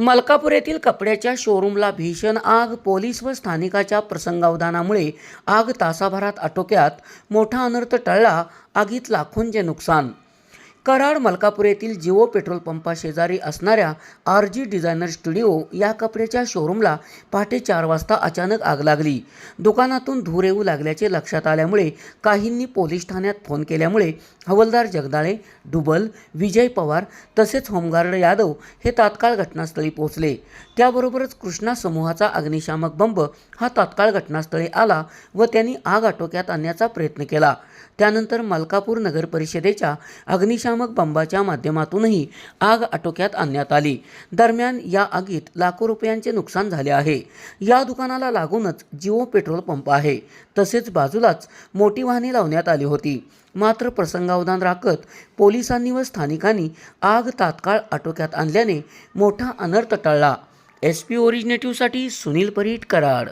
मलकापूर येथील कपड्याच्या शोरूमला भीषण आग पोलीस व स्थानिकाच्या प्रसंगावधानामुळे आग तासाभरात आटोक्यात मोठा अनर्थ टळला आगीत लाखोंचे नुकसान कराड मलकापूर येथील जिओ पेट्रोल पंपा शेजारी असणाऱ्या आर जी डिझायनर स्टुडिओ या कपड्याच्या शोरूमला पहाटे चार वाजता अचानक आग लागली. दुकानातून धूर येऊ लागल्याचे लक्षात आल्यामुळे काहींनी पोलीस ठाण्यात फोन केल्यामुळे हवलदार जगदाळे डुबल विजय पवार तसेच होमगार्ड यादव हे तात्काळ घटनास्थळी पोहोचले. त्याबरोबरच कृष्णा समूहाचा अग्निशामक बंब हा तात्काळ घटनास्थळी आला व त्यांनी आग आटोक्यात आणण्याचा प्रयत्न केला. त्यानंतर मलकापूर नगर परिषदेच्या अग्निशामक बंबाच्या माध्यमातूनही आग आटोक्यात आणण्यात आली. दरम्यान या आगीत लाखो रुपयांचे नुकसान झाले आहे. या दुकानाला लागूनच जिओ पेट्रोल पंप आहे. तसेच बाजूलाच मोठी वाहने लावण्यात आली होती. मात्र प्रसंगावधान राखत पोलिसांनी व स्थानिकांनी आग तात्काळ आटोक्यात आणल्याने मोठा अनर्थ टळला. एस पी ओरिजिनेटिव्हसाठी सुनील परीट कराड